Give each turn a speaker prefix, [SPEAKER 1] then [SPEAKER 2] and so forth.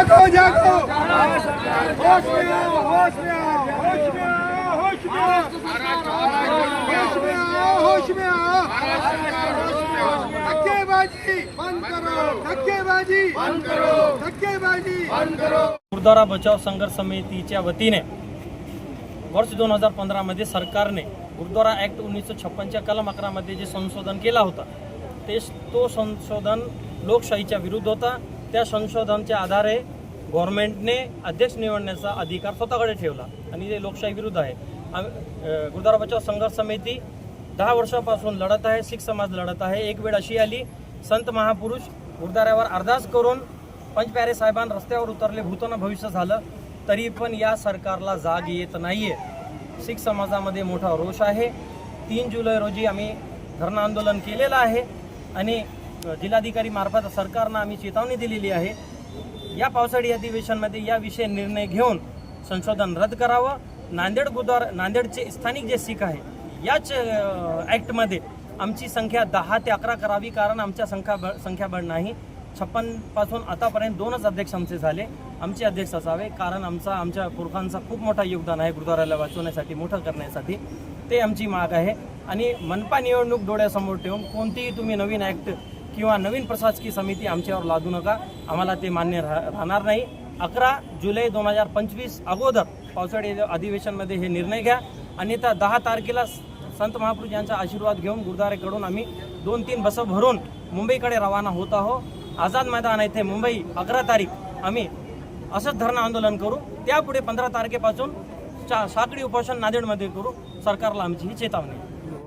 [SPEAKER 1] जागो जागो। होश में आओ होश में आओ होश में आओ होश में आओ होश में आओ होश में आओ धक्केबाजी बंद करो। धक्केबाजी बंद करो। धक्केबाजी बंद करो।
[SPEAKER 2] गुरुद्वारा बचाव संघर्ष समितीच्या वतीने वर्ष दोन हजार पंधरामध्ये सरकारने गुरुद्वारा ॲक्ट उन्नीसशे छप्पनच्या कलम अकरामध्ये जे संशोधन केला होता ते तो संशोधन लोकशाहीच्या विरुद्ध होता. त्या संशोधनच्या आधारे गव्हर्नमेंटने अध्यक्ष निवडण्याचा अधिकार स्वतःकडे ठेवला. आणि ते लोकशाही विरुद्ध आहे. आम्ही अ, गुरुद्वारा बचाव संघर्ष समिती दहा वर्षापासून लढत आहे शीख समाज लढत आहे. एक वेळ अशी आली संत महापुरुष गुरुद्वाऱ्यावर अरदास करून पंचप्यारे साहेबांना रस्त्यावर उतरले भूताना भविष्य झालं तरी पण या सरकारला जाग येत नाही आहे शीख समाजामध्ये मोठा रोष आहे. तीन जुलै रोजी आम्ही धरणं आंदोलन केलेलं आहे. आणि जिल्हाधिकारी मार्फत सरकारनं आम्ही चेतावणी दिलेली आहे. या पावसाळी अधिवेशनमध्ये या विषय निर्णय घेऊन संशोधन रद्द करावं. नांदेड गुरुद्वार नांदेडचे स्थानिक जे शीख आहे याच ॲक्टमध्ये आमची संख्या दहा ते अकरा करावी कारण आमच्या संख्या संख्याबळ नाही. छप्पनपासून आतापर्यंत दोनच अध्यक्ष आमचे झाले. आमचे अध्यक्ष असावे कारण आमचा आमच्या पुरखांचा खूप मोठा योगदान आहे गुरुद्वाराला वाचवण्यासाठी मोठं करण्यासाठी. ते आमची माग आहे. आणि मनपा निवडणूक डोळ्यासमोर ठेवून कोणतीही तुम्ही नवीन ॲक्ट किंवा नवीन प्रशासकीय समिती आमच्यावर लादू नका. आम्हाला ते मान्य राह राहणार नाही. अकरा जुलै दोन हजार पंचवीस अगोदर पावसाळी अधिवेशनमध्ये हे निर्णय घ्या. आणि त्या दहा तारखेला संत महापुरुष यांचा आशीर्वाद घेऊन गुरुद्वारेकडून आम्ही दोन तीन बसं भरून मुंबईकडे रवाना होत आहोत. आझाद मैदान येथे मुंबई अकरा तारीख आम्ही असंच धरणं आंदोलन करू. त्यापुढे पंधरा तारखेपासून चा साखळी उपोषण नांदेडमध्ये करू. सरकारला आमची ही चेतावणी आहे.